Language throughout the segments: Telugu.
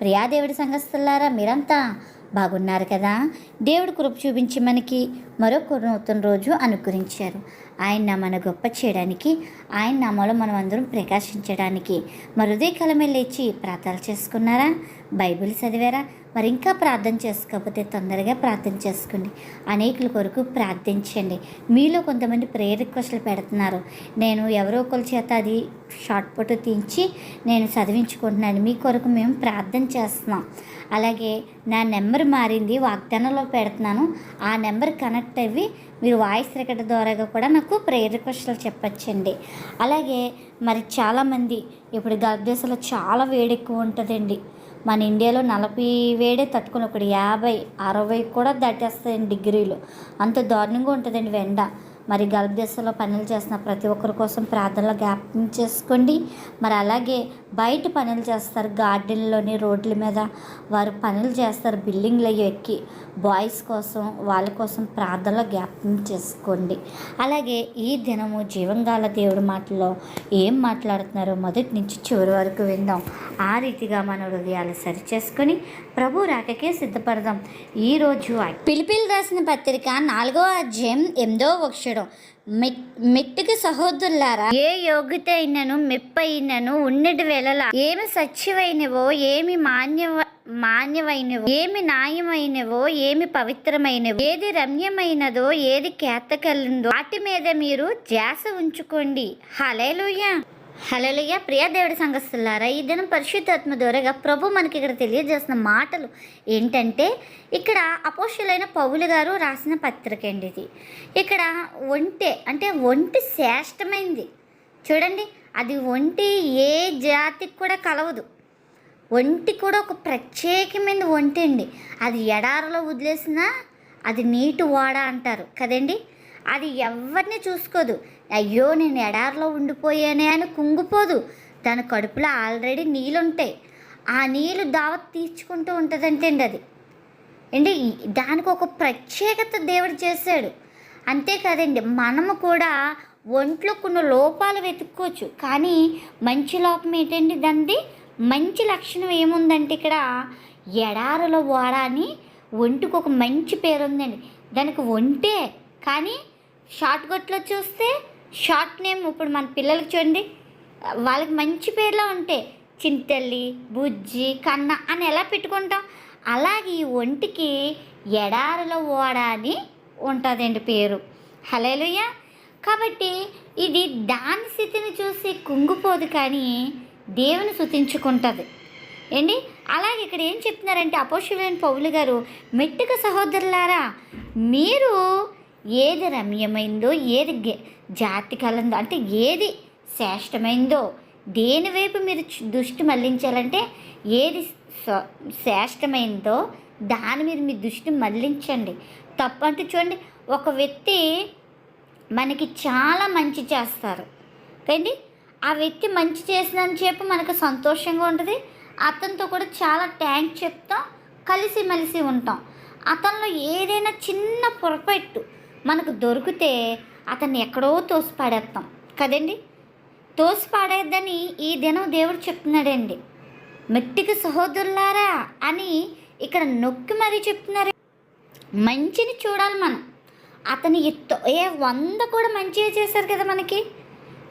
ప్రియా దేవుడి సంఘస్థులారా మీరంతా బాగున్నారు కదా? దేవుడు కృప చూపించి మనకి మరొక నూతన రోజు అనుగ్రహించారు. ఆయన నామన గొప్ప చేయడానికి ఆయన నామలో మనం అందరం ప్రకాశించడానికి మరుదే కలమే లేచి ప్రార్థనలు చేసుకున్నారా? బైబిల్ చదివారా? మరి ఇంకా ప్రార్థన చేసుకోకపోతే తొందరగా ప్రార్థన చేసుకోండి. అనేకుల కొరకు ప్రార్థించండి. మీలో కొంతమంది ప్రేయర్ రిక్వెస్ట్లు పెడుతున్నారు. నేను ఎవరో ఒకరి చేత అది షార్ట్ ఫోటో తీయించి నేను చదివించుకుంటున్నాను. మీ కొరకు మేము ప్రార్థన చేస్తున్నాం. అలాగే నా నెంబర్ మారింది వాగ్దానంలో పెడుతున్నాను. ఆ నెంబర్ కనెక్ట్ అయ్యి మీరు వాయిస్ రికార్డ్ ద్వారా కూడా నాకు ప్రేయర్ రిక్వెస్ట్లు చెప్పచ్చండి. అలాగే మరి చాలామంది ఇప్పుడు గర్భదేశంలో చాలా వేడి ఎక్కువ ఉంటుందండి. మన ఇండియాలో నలభై వేడే తట్టుకుని ఒకటి యాభై అరవై కూడా దాటేస్తాయండి డిగ్రీలు. అంత దారుణంగా ఉంటుందండి వెండ. మరి గల్ఫ్ దేశంలో పనులు చేస్తున్న ప్రతి ఒక్కరి కోసం ప్రార్థనలో జ్ఞాపకం చేసుకోండి. మరి అలాగే బయట పనులు చేస్తారు. గార్డెన్లోని రోడ్ల మీద వారు పనులు చేస్తారు. బిల్డింగ్లు అవి ఎక్కి బాయ్స్ కోసం వాళ్ళ కోసం ప్రార్థనలో జ్ఞాపకం చేసుకోండి. అలాగే ఈ దినము జీవంగాల దేవుడి మాటల్లో ఏం మాట్లాడుతున్నారో మొదటి నుంచి చివరి వరకు విందాం. ఆ రీతిగా మన హృదయాలు సరిచేసుకొని ప్రభు రాకకే సిద్ధపడదాం. ఈరోజు పిలిపిలు రాసిన పత్రిక నాలుగో అధ్యాయం ఎనిమిదో అక్షరం మెట్ మెట్టుకు సహోదరులారా ఏ యోగ్యత అయినను మెప్పయినను ఉన్నటి వేళల ఏమి సత్యమైనవో ఏమి మాన్య మాన్యమైనవో ఏమి న్యాయమైనవో ఏమి పవిత్రమైనవో ఏది రమ్యమైనదో ఏది కేతకలిందో వాటి మీద మీరు ధ్యాస ఉంచుకోండి. హలేలుయ్య హలలుయ్య ప్రియ దేవుడి సంఘస్థులారా ఈ దినం పరిశుద్ధాత్మ ద్వారాగా ప్రభు మనకి ఇక్కడ తెలియజేసిన మాటలు ఏంటంటే ఇక్కడ అపోషులైన పౌలు గారు రాసిన పత్రిక అండి ఇది. ఇక్కడ ఒంటె అంటే ఒంటి శ్రేష్టమైంది. చూడండి అది ఒంటి ఏ జాతికి కూడా కలవదు. ఒంటి కూడా ఒక ప్రత్యేకమైన ఒంటి అండి. అది ఎడారిలో వదిలేసినా అది నీటి వాడ అంటారు. కదండి? అది ఎవరిని చూసుకోదు. అయ్యో నేను ఎడారిలో ఉండిపోయానే అని కుంగిపోదు. దాని కడుపులో ఆల్రెడీ నీళ్ళుంటాయి. ఆ నీళ్ళు దావత్ తీర్చుకుంటూ ఉంటుందంటే అండి అది అండి దానికి ఒక ప్రత్యేకత దేవుడు చేశాడు. అంతేకాదండి మనము కూడా ఒంట్లో కొన్ని లోపాలు వెతుక్కోవచ్చు. కానీ మంచి లోపం ఏంటండి దానిది? మంచి లక్షణం ఏముందంటే ఇక్కడ ఎడారుల ఓడ అని ఒంటికి ఒక మంచి పేరు ఉందండి దానికి ఒంటే కానీ షార్ట్ కట్లో చూస్తే షార్ట్ నేమ్ ఇప్పుడు మన పిల్లలకి చూడండి. వాళ్ళకి మంచి పేర్లో ఉంటాయి చింతల్లి బుజ్జి కన్న అని ఎలా పెట్టుకుంటాం? అలాగే ఈ ఒంటికి ఎడారుల ఓడ అని ఉంటుందండి పేరు. హలేలుయ్య కాబట్టి ఇది దాని స్థితిని చూసి కుంగిపోదు కానీ దేవుని శుతించుకుంటుంది ఏంటి? అలాగే ఇక్కడ ఏం చెప్తున్నారంటే అపోషులైన పౌలు గారు మెట్టుక సహోదరులారా మీరు ఏది రమ్యమైందో ఏది జాతి కలందో అంటే ఏది శ్రేష్టమైందో దేని వైపు మీరు దృష్టి మళ్ళించాలంటే ఏది శ్రేష్టమైందో దాని మీద మీ దృష్టి మళ్ళించండి. తప్పు అంటే చూడండి ఒక వ్యక్తి మనకి చాలా మంచి చేస్తారు. కండి ఆ వ్యక్తి మంచి చేసినని చెప్పి మనకు సంతోషంగా ఉంటుంది. అతనితో కూడా చాలా ట్యాంక్ చెప్తాం. కలిసి మెలిసి ఉంటాం. అతనిలో ఏదైనా చిన్న పొరపెట్టు మనకు దొరికితే అతన్ని ఎక్కడో తోసి పాడేస్తాం కదండి? తోసి పాడేద్దని ఈ దినం దేవుడు చెప్తున్నాడండి. మెట్టికి సహోదరులారా అని ఇక్కడ నొక్కి మరీ చెప్తున్నారు. మంచిని చూడాలి మనం. అతని ఎత్తు ఏ వంద కూడా మంచిగా చేశారు కదా మనకి?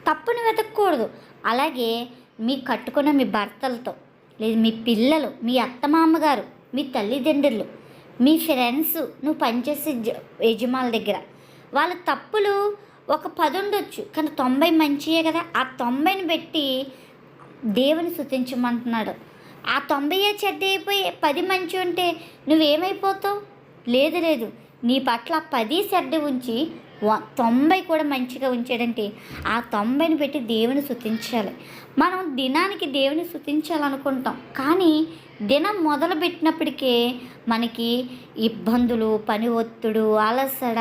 తప్పుని వెతకూడదు అలాగే మీ కట్టుకున్న మీ భర్తలతో లేదు మీ పిల్లలు మీ అత్తమామగారు మీ తల్లిదండ్రులు మీ ఫ్రెండ్స్ నువ్వు పనిచేసే జ- యజమానుల దగ్గర. వాళ్ళ తప్పులు ఒక పది ఉండొచ్చు కానీ తొంభై మంచియే కదా. ఆ తొంభైని పెట్టి దేవుని స్థుతించమంటున్నాడు. ఆ తొంభైయే చెడ్డ అయిపోయి పది మంచి ఉంటే నువ్వేమైపోతావు? లేదు లేదు. నీ పట్ల పది చెడ్డ ఉంచి తొంభై కూడా మంచిగా ఉంచాడంటే ఆ తొంభైని పెట్టి దేవుని శుతించాలి మనం దినానికి దేవుని శుతించాలనుకుంటాం కానీ దినం మొదలు పెట్టినప్పటికే మనకి ఇబ్బందులు పని ఒత్తిడు అలసడ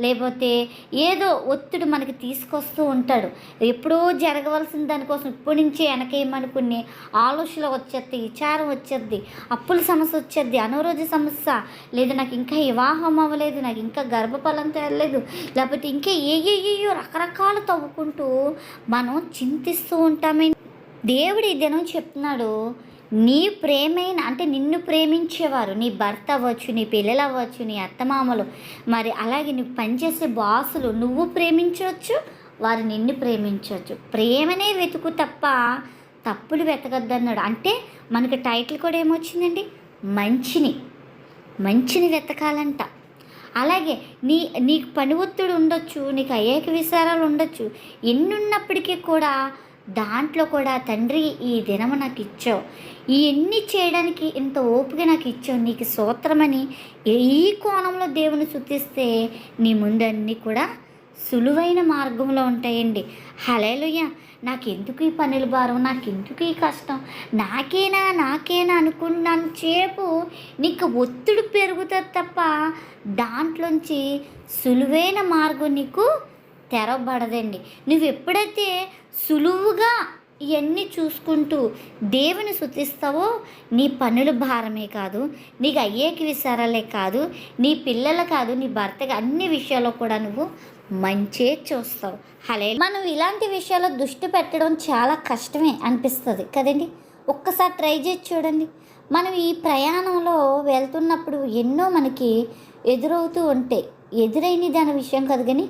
లేకపోతే ఏదో ఒత్తిడి మనకి తీసుకొస్తూ ఉంటాడు. ఎప్పుడో జరగవలసిన దానికోసం ఇప్పటి నుంచే వెనకేయమనుకుని ఆలోచనలు వచ్చేది విచారం వచ్చేది అప్పుల సమస్య వచ్చేది అనారోగ్య సమస్య. లేదు నాకు ఇంకా వివాహం అవ్వలేదు నాకు ఇంకా గర్భఫలం తేలేదు. లేకపోతే ఇంకా ఏ ఏయో రకరకాలు తవ్వుకుంటూ మనం చింతిస్తూ ఉంటామే. దేవుడు ఈ దినం చెప్తున్నాడు నీ ప్రేమైన అంటే నిన్ను ప్రేమించేవారు నీ భర్త అవ్వచ్చు నీ పిల్లలు అవ్వచ్చు నీ అత్తమామలు మరి అలాగే నువ్వు పనిచేసే బాసులు నువ్వు ప్రేమించవచ్చు వారు నిన్ను ప్రేమించవచ్చు. ప్రేమనే వెతుకు తప్ప తప్పులు వెతకద్దన్నాడు. అంటే మనకి టైటిల్ కూడా ఏమొచ్చిందండి? మంచిని. మంచిని వెతకాలంట. అలాగే నీ నీకు పని ఒత్తిడి ఉండొచ్చు నీకు అయ్యేక విసారాలు ఉండొచ్చు. ఎన్నున్నప్పటికీ కూడా దాంట్లో కూడా తండ్రి ఈ దినము నాకు ఇచ్చావు ఇవన్నీ చేయడానికి ఇంత ఓపిక నాకు ఇచ్చావు నీకు సూత్రమని ఈ కోణంలో దేవుని శుద్ధిస్తే నీ ముందన్నీ కూడా సులువైన మార్గంలో ఉంటాయండి. హలేలుయ్య నాకెందుకు ఈ పనుల భారం? నాకెందుకు ఈ కష్టం? నాకేనా నాకేనా అనుకున్నాను చేపు. నీకు ఒత్తిడి పెరుగుతుంది తప్ప దాంట్లోంచి సులువైన మార్గం నీకు తెరవబడదండి. నువ్వు ఎప్పుడైతే సులువుగా ఇవన్నీ చూసుకుంటూ దేవుని శుతిస్తావో నీ పనుల భారమే కాదు నీకు అయ్యేకి విసారాలే కాదు నీ పిల్లలు కాదు నీ భర్తకి అన్ని విషయాల్లో కూడా నువ్వు మంచే చూస్తావు. హలే మనం ఇలాంటి విషయాల్లో దృష్టి పెట్టడం చాలా కష్టమే అనిపిస్తుంది కదండి? ఒక్కసారి ట్రై చేసి చూడండి. మనం ఈ ప్రయాణంలో వెళ్తున్నప్పుడు ఎన్నో మనకి ఎదురవుతూ ఉంటాయి. ఎదురైన దాని విషయం కాదు కానీ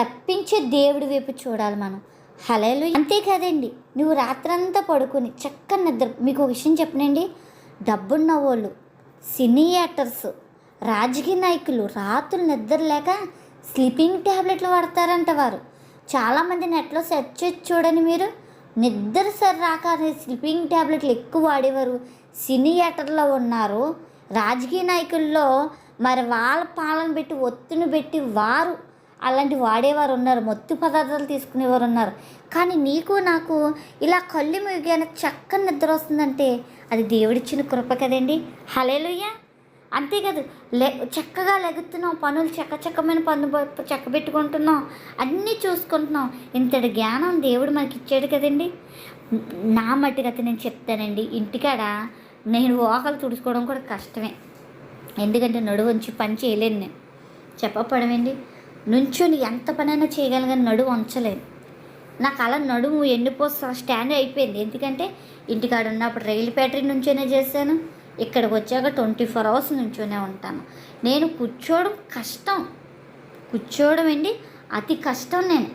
తప్పించే దేవుడి వైపు చూడాలి మనం. హలేలు అంతే కదండి. నువ్వు రాత్రంతా పడుకుని చక్కని నిద్ర మీకు ఒక విషయం చెప్పనండి. డబ్బున్న వాళ్ళు సినీ యాక్టర్స్ రాజకీయ నాయకులు రాత్రులు నిద్ర లేక స్లీపింగ్ ట్యాబ్లెట్లు వాడతారంట వారు. చాలామంది నెట్లో సెర్చ్ చేసి చూడండి మీరు. నిద్ర సరి రాక స్లీపింగ్ ట్యాబ్లెట్లు ఎక్కువ వాడేవారు సినీ యాక్టర్లో ఉన్నారు. రాజకీయ నాయకుల్లో మరి వాళ్ళ పాలన పెట్టి ఒత్తిని పెట్టి వారు అలాంటి వాడేవారు ఉన్నారు మత్తు పదార్థాలు తీసుకునేవారు ఉన్నారు. కానీ నీకు నాకు ఇలా కళ్ళు మూగాన చక్కని నిద్ర వస్తుందంటే అది దేవుడిచ్చిన కృప కదండి. హలేలుయ్యా అంతేకాదు లే చక్కగా లెగుతున్నాం పనులు చక్క చక్కమైన పనులు చక్క పెట్టుకుంటున్నాం అన్నీ చూసుకుంటున్నాం. ఇంతటి జ్ఞానం దేవుడు మనకి ఇచ్చాడు కదండి. నా మట్టుకైతే నేను చెప్తానండి ఇంటికాడ నేను ఓకలు తుడుచుకోవడం కూడా కష్టమే. ఎందుకంటే నడువు పని చేయలేను నేను. చెప్పపడమండి నుంచొని ఎంత పనైనా చేయగలను నడువు ఉంచలేను నాకు అలా నడుము ఎండిపోస్తా స్టాండ్ అయిపోయింది. ఎందుకంటే ఇంటికాడ ఉన్నప్పుడు రైలు బ్యాటరీ నుంచోనే చేశాను. ఇక్కడికి వచ్చాక ట్వంటీ ఫోర్ అవర్స్ నుంచోనే ఉంటాను. నేను కూర్చోవడం కష్టం. కూర్చోవడం అండి అతి కష్టం నేను.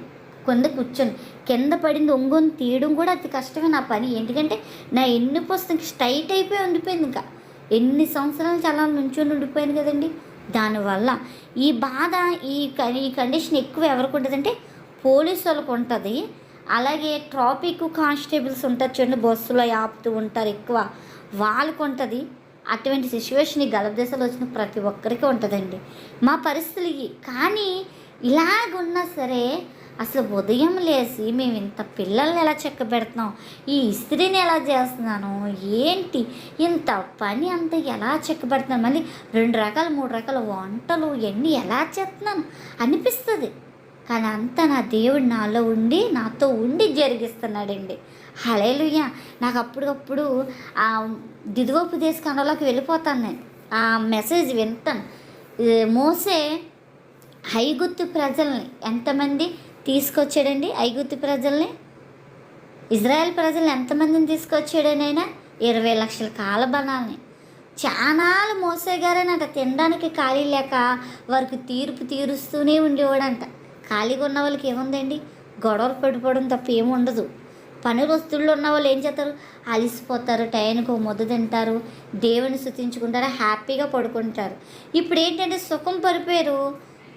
కొంద కూర్చొని కింద పడింది ఒంగొని తీయడం కూడా అతి కష్టమే నా పని. ఎందుకంటే నా ఎన్ని పుస్తకం స్ట్రైట్ అయిపోయి ఉండిపోయింది ఇంకా. ఎన్ని సంవత్సరాలు చాలా నుంచొని ఉండిపోయాను కదండి. దానివల్ల ఈ బాధ ఈ క- ఈ కండిషన్ ఎక్కువ ఎవరికి ఉంటుందంటే పోలీసు వాళ్ళకు ఉంటుంది. అలాగే ట్రాఫిక్ కానిస్టేబుల్స్ ఉంటారు చూడండి బస్సులో ఆపుతూ ఉంటారు ఎక్కువ. వాళ్ళకు ఉంటుంది. అటువంటి సిచ్యువేషన్ ఈ గల్ఫ్ దేశాలు వచ్చిన ప్రతి ఒక్కరికి ఉంటుందండి. మా పరిస్థితులు కానీ ఇలాగున్నా సరే అసలు ఉదయం లేచి మేము ఇంత పిల్లల్ని ఎలా చెక్క పెడుతున్నాం ఈ ఇస్త్రీని ఎలా చేస్తున్నాను? ఏంటి? ఇంత పని అంత ఎలా చెక్క పెడుతున్నాను మళ్ళీ రెండు రకాల మూడు రకాల వంటలు ఇవన్నీ ఎలా చేస్తున్నాను? అనిపిస్తుంది. కానీ అంతా నా దేవుడు నాలో ఉండి నాతో ఉండి జరిగిస్తున్నాడండి. హలేలుయ్య నాకు అప్పటికప్పుడు ఆ దిదువోపదేశ కండలోకి వెళ్ళిపోతాను నేను. ఆ మెసేజ్ వింటాను. మోసే హైగుత్తు ప్రజల్ని ఎంతమంది తీసుకొచ్చాడండి ఐగుత్తు ప్రజల్ని? ఇజ్రాయెల్ ప్రజలు ఎంతమందిని తీసుకొచ్చాడనైనా ఇరవై లక్షల కాలబణాలని చానాలు అంట తినడానికి ఖాళీ లేక వారికి తీర్పు తీరుస్తూనే ఉండేవాడంట. ఖాళీగా ఉన్న వాళ్ళకి ఏముందండి? గొడవలు పడిపోవడం తప్ప ఏముండదు పని వస్తువుల్లో ఉన్న వాళ్ళు ఏం చేస్తారు? అలిసిపోతారు టైంకి ముద్ద తింటారు దేవుని శుతించుకుంటారు హ్యాపీగా పడుకుంటారు. ఇప్పుడు ఏంటంటే సుఖం పడిపోయారు.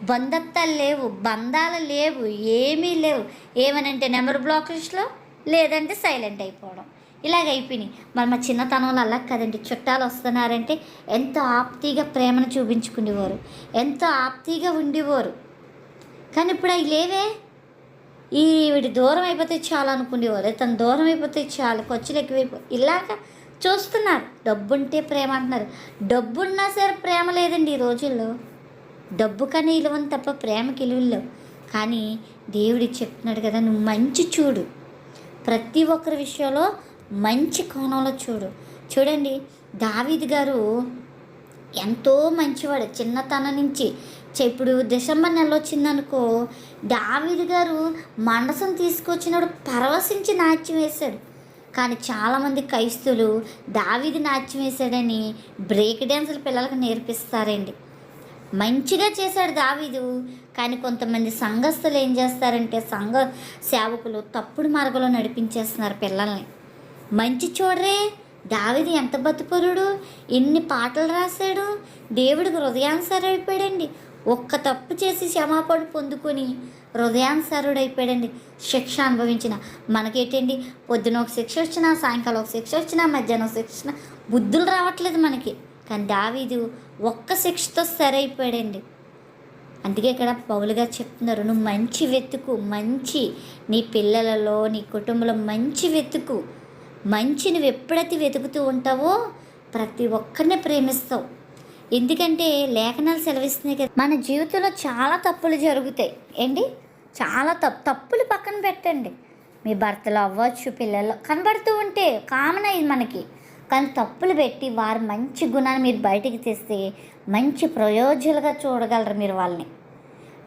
బంధత్తాలు లేవు బంధాలు లేవు ఏమీ లేవు. ఏమనంటే నెంబర్ బ్లాక్ లిస్ట్లో లేదంటే సైలెంట్ అయిపోవడం. ఇలాగ అయిపోయినాయి. మరి మా చిన్నతనంలో అలా కదండి. చుట్టాలు వస్తున్నారంటే ఎంతో ఆప్తిగా ప్రేమను చూపించుకునేవారు. ఎంతో ఆప్తిగా ఉండేవారు. కానీ ఇప్పుడు అవి లేవే. ఈ దూరం అయిపోతే చాలు అనుకునేవారు. తను దూరం అయిపోతే చాలు. ఖర్చులు ఎక్కువైపో ఇలాగ చూస్తున్నారు. డబ్బుంటే ప్రేమ అంటున్నారు. డబ్బున్నా సరే ప్రేమ లేదండి ఈ రోజుల్లో. డబ్బు కన్నా ఇలువని తప్ప ప్రేమకి ఇలువల్లో కానీ దేవుడి చెప్తున్నాడు కదా నువ్వు మంచి చూడు. ప్రతి ఒక్కరి విషయంలో మంచి కోణంలో చూడు. చూడండి దావీద్ గారు ఎంతో మంచివాడు. చిన్నతనం నుంచి ఇప్పుడు డిసెంబర్ నెల వచ్చిందనుకో దావీద్ గారు మండసం తీసుకొచ్చినప్పుడు పరవశించి నాట్యం వేశాడు. కానీ చాలామంది క్రైస్తులు దావీది నాట్యం వేశాడని బ్రేక్ డ్యాన్సులు పిల్లలకు నేర్పిస్తారండి. మంచిగా చేశాడు దావీదు. కానీ కొంతమంది సంఘస్థులు ఏం చేస్తారంటే సంఘ సేవకులు తప్పుడు మార్గంలో నడిపించేస్తున్నారు పిల్లల్ని. మంచి చూడరే దావిది ఎంత బతుపరుడు ఎన్ని పాటలు రాశాడు దేవుడికి హృదయానుసారం అయిపోయాడండి. ఒక్క తప్పు చేసి క్షమాపణ పొందుకొని హృదయానుసారుడు అయిపోయాడండి శిక్ష అనుభవించిన మనకేటండి? పొద్దున ఒక శిక్ష వచ్చినా సాయంకాలం ఒక శిక్ష వచ్చినా మధ్యాహ్నం ఒక శిక్ష బుద్ధులు రావట్లేదు మనకి. కానీ దావీదు ఒక్క శిక్షతో సరైపోయాడండి. అందుకే ఇక్కడ పౌలుగా చెప్తున్నారు నువ్వు మంచి వెతుకు మంచి నీ పిల్లలలో నీ కుటుంబంలో మంచి వెతుకు. మంచి నువ్వు ఎప్పుడైతే వెతుకుతూ ఉంటావో ప్రతి ఒక్కరిని ప్రేమిస్తావు. ఎందుకంటే లేఖనాలు సెలవిస్తున్నాయి కదా మన జీవితంలో చాలా తప్పులు జరుగుతాయి. ఏంటి? చాలా తప్పు తప్పులు పక్కన పెట్టండి. మీ భర్తలు అవ్వచ్చు పిల్లలు కనబడుతూ ఉంటే కామన్ అయింది మనకి. కానీ తప్పులు పెట్టి వారి మంచి గుణాన్ని మీరు బయటికి తెస్తే మంచి ప్రయోజనాలుగా చూడగలరు మీరు వాళ్ళని.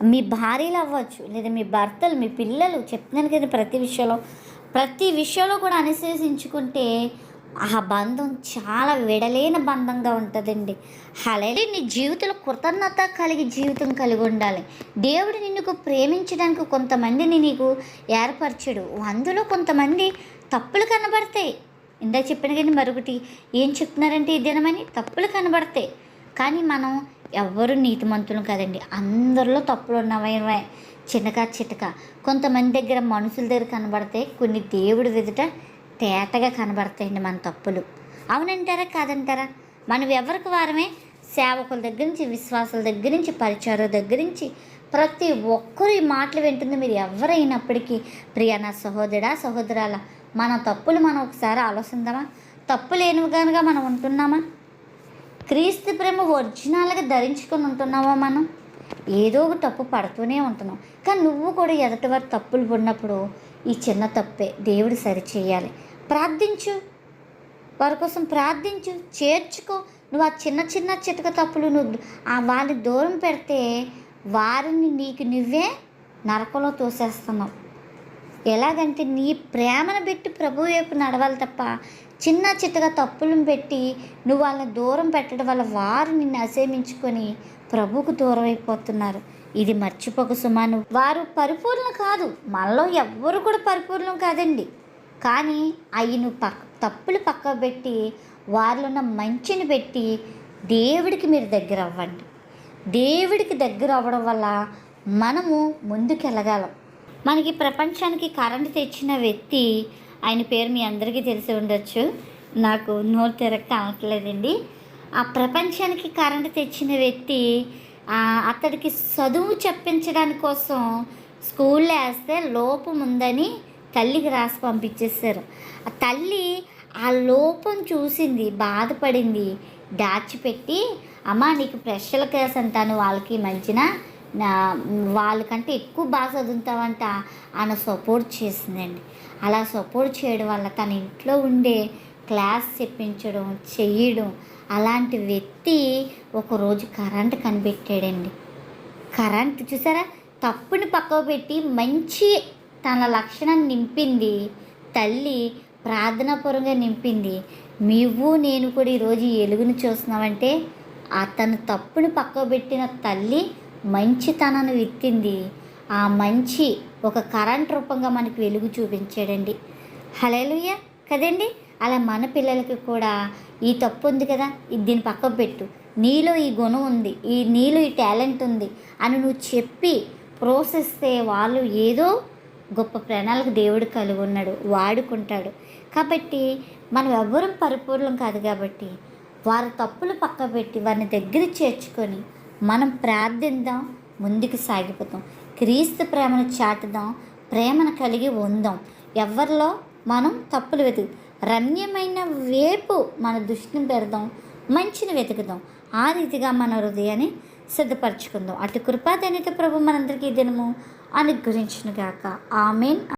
మీ భార్యలు అవ్వచ్చు లేదా మీ భర్తలు మీ పిల్లలు చెప్తున్నాను కదా ప్రతి విషయంలో. ప్రతి విషయంలో కూడా అనుశేషించుకుంటే ఆ బంధం చాలా విడలేని బంధంగా ఉంటుందండి. అలాగే నీ జీవితంలో కృతజ్ఞత కలిగి జీవితం కలిగి ఉండాలి. దేవుడు నిన్నుకు ప్రేమించడానికి కొంతమందిని నీకు ఏర్పరచడు. అందులో కొంతమంది తప్పులు కనబడతాయి. ఇందా చెప్పిన కానీ మరొకటి ఏం చెప్తున్నారంటే ఈ దినమని? తప్పులు కనబడతాయి. కానీ మనం ఎవ్వరు నీతిమంతులు కదండి. అందరిలో తప్పులు ఉన్నవే చిన్నక చిటక. కొంతమంది దగ్గర మనుషుల దగ్గర కనబడతాయి కొన్ని దేవుడి ఎదుట తేటగా కనబడతాయండి మన తప్పులు. అవునంటారా? కాదంటారా? మనం ఎవరికి వారమే? సేవకుల దగ్గర నుంచి విశ్వాసాల దగ్గర నుంచి పరిచారుల దగ్గర నుంచి ప్రతి ఒక్కరు ఈ మాటలు వింటుంది. మీరు ఎవరైనప్పటికీ ప్రియ నా సహోదరా సహోదరాల మన తప్పులు మనం ఒకసారి ఆలోచిద్దామా తప్పు లేనివిగానుగా మనం ఉంటున్నామా? క్రీస్తు ప్రేమ ఒరిజినల్గా ధరించుకొని ఉంటున్నామా మనం? ఏదో ఒక తప్పు పడుతూనే ఉంటున్నాం. కానీ నువ్వు కూడా ఎదుటివారి తప్పులు ఉన్నప్పుడు ఈ చిన్న తప్పే దేవుడు సరిచేయాలి. ప్రార్థించు. వారి కోసం ప్రార్థించు. చేర్చుకో. నువ్వు ఆ చిన్న చిన్న చిటక తప్పులు నువ్వు ఆ వాళ్ళని దూరం పెడితే వారిని నీకు నువ్వే నరకంలో తోసేస్తున్నావు. ఎలాగంటే నీ ప్రేమను పెట్టి ప్రభు వైపు నడవాలి తప్ప చిన్న చిత్తగా తప్పులను పెట్టి నువ్వు వాళ్ళని దూరం పెట్టడం వల్ల వారు నిన్ను అసేమించుకొని ప్రభుకు దూరం అయిపోతున్నారు. ఇది మర్చిపోక సుమాను వారు పరిపూర్ణ కాదు. మనలో ఎవ్వరు కూడా పరిపూర్ణం కాదండి. కానీ అవి నువ్వు పక్క తప్పులు పక్క పెట్టి వారిలో ఉన్న మంచిని పెట్టి దేవుడికి మీరు దగ్గర అవ్వండి దేవుడికి దగ్గర అవ్వడం వల్ల మనము ముందుకెళ్ళగలం. మనకి ప్రపంచానికి కరెంట్ తెచ్చిన వ్యక్తి ఆయన పేరు మీ అందరికీ తెలిసి ఉండొచ్చు. నాకు నోరు తిరగ కావట్లేదండి ఆ ప్రపంచానికి కరెంట్ తెచ్చిన వ్యక్తి అతడికి చదువు చెప్పించడానికి కోసం స్కూల్లో వేస్తే లోపం ఉందని తల్లికి రాసి పంపించేశారు. ఆ తల్లి ఆ లోపం చూసింది బాధపడింది దాచిపెట్టి అమ్మ నీకు ప్రెషర్ కేసు అంటాను వాళ్ళకి మంచిన నా వాళ్ళకంటే ఎక్కువ బాగా చదువుతావంట. ఆయన సపోర్ట్ చేసిందండి. అలా సపోర్ట్ చేయడం వల్ల తన ఇంట్లో ఉండే క్లాస్ చెప్పించడం చెయ్యడం అలాంటి వ్యక్తి ఒకరోజు కరెంట్ కనిపెట్టాడండి. కరెంట్ చూసారా? తప్పుని పక్కకు పెట్టి మంచి తన లక్షణాన్ని నింపింది. తల్లి ప్రార్థనాపూర్వంగా నింపింది. నువ్వు నేను కూడా ఈరోజు ఈ వెలుగును చూస్తున్నామంటే అతను తప్పుని పక్కకు పెట్టిన తల్లి మంచితనాన్ని విత్తింది. ఆ మంచి ఒక కరెంట్ రూపంగా మనకి వెలుగు చూపించాడండి. హలేలుయ్య కదండి? అలా మన పిల్లలకి కూడా ఈ తప్పు ఉంది కదా? ఇది దీన్ని పక్కకు పెట్టు. నీలో ఈ గుణం ఉంది. ఈ నీలో ఈ టాలెంట్ ఉంది అని నువ్వు చెప్పి ప్రోత్సహిస్తే వాళ్ళు ఏదో గొప్ప ప్రణాళిక దేవుడు కలిగి ఉన్నాడు వాడుకుంటాడు. కాబట్టి మనం ఎవ్వరం పరిపూర్ణం కాదు కాబట్టి వారి తప్పులు పక్క పెట్టి వారిని దగ్గర చేర్చుకొని మనం ప్రార్థిద్దాం ముందుకు సాగిపోతాం. క్రీస్తు ప్రేమను చాటుదాం ప్రేమను కలిగి ఉందాం. ఎవరిలో మనం తప్పులు వెతుకు రమ్యమైన వేపు మన దృష్టిని పెడదాం మంచిని వెతుకుదాం. ఆ రీతిగా మన హృదయాన్ని సిద్ధపరచుకుందాం. అటు కృపాదనిత ప్రభు మనందరికీ ఈ దినము అనుగ్రహించునుగాక. ఆమెన్.